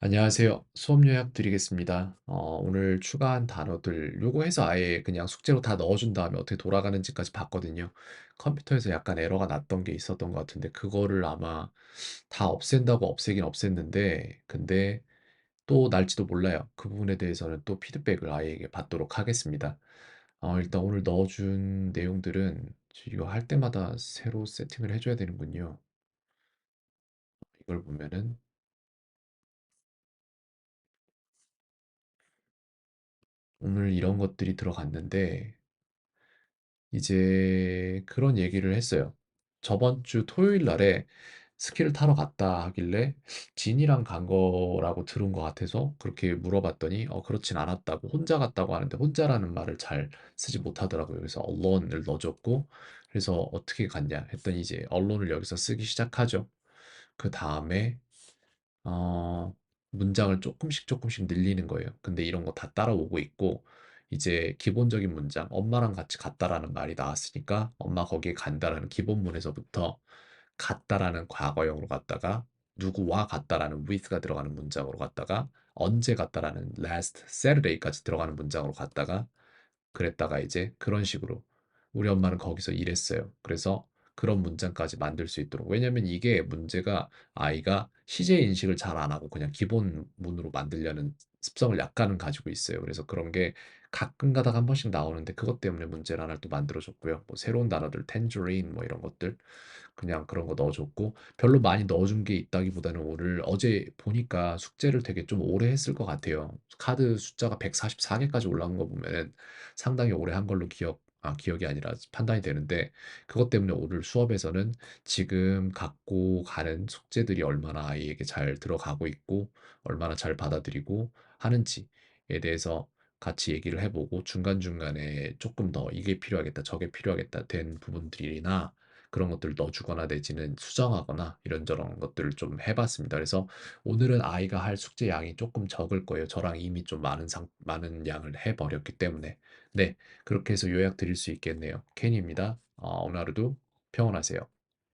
안녕하세요. 수업 요약 드리겠습니다. 어, 오늘 추가한 단어들 요거 해서 아예 그냥 숙제로 다 넣어준 다음에 어떻게 돌아가는지까지 봤거든요. 컴퓨터에서 약간 에러가 났던 게 있었던 것 같은데 그거를 아마 다 없앤다고 없애긴 없앴는데 근데 또 날지도 몰라요. 그 부분에 대해서는 또 피드백을 아이에게 받도록 하겠습니다. 어, 일단 오늘 넣어준 내용들은 이거 할 때마다 새로 세팅을 해줘야 되는군요. 이걸 보면은 오늘 이런 것들이 들어갔는데 이제 그런 얘기를 했어요. 저번 주 토요일 날에 스키를 타러 갔다 하길래 진이랑 간 거라고 들은 것 같아서 그렇게 물어봤더니 어, 그렇진 않았다고 혼자 갔다고 하는데 혼자라는 말을 잘 쓰지 못하더라고요. 그래서 언론을 넣어줬고 그래서 어떻게 갔냐 했더니 이제 언론을 여기서 쓰기 시작하죠. 그 다음에 어, 문장을 조금씩 조금씩 늘리는 거예요. 근데 이런 거 다 따라오고 있고, 이제 기본적인 문장, 엄마랑 같이 갔다라는 말이 나왔으니까, 엄마 거기에 간다라는 기본문에서부터 갔다라는 과거형으로 갔다가, 누구와 갔다라는 with가 들어가는 문장으로 갔다가, 언제 갔다라는 last Saturday까지 들어가는 문장으로 갔다가, 그랬다가 이제 그런 식으로 우리 엄마는 거기서 일했어요. 그래서 그런 문장까지 만들 수 있도록. 왜냐면 이게 문제가 아이가 시제 인식을 잘 안 하고 그냥 기본 문으로 만들려는 습성을 약간은 가지고 있어요. 그래서 그런 게 가끔 가다가 한 번씩 나오는데 그것 때문에 문제를 하나를 또 만들어줬고요. 뭐 새로운 단어들, tangerine 뭐 이런 것들 그냥 그런 거 넣어줬고 별로 많이 넣어준 게 있다기보다는 오늘 어제 보니까 숙제를 되게 좀 오래 했을 것 같아요. 카드 숫자가 144개까지 올라온 거 보면은 상당히 오래 한 걸로 기억, 아, 기억이 아니라 판단이 되는데 그것 때문에 오늘 수업에서는 지금 갖고 가는 숙제들이 얼마나 아이에게 잘 들어가고 있고 얼마나 잘 받아들이고 하는지에 대해서 같이 얘기를 해보고 중간중간에 조금 더 이게 필요하겠다, 저게 필요하겠다 된 부분들이나 그런 것들을 넣어주거나 내지는 수정하거나 이런저런 것들을 좀 해봤습니다. 그래서 오늘은 아이가 할 숙제 양이 조금 적을 거예요. 저랑 이미 좀 많은 상, 많은 양을 해버렸기 때문에. 네, 그렇게 해서 요약 드릴 수 있겠네요. 켄입니다. 어, 오늘 하루도 평안하세요.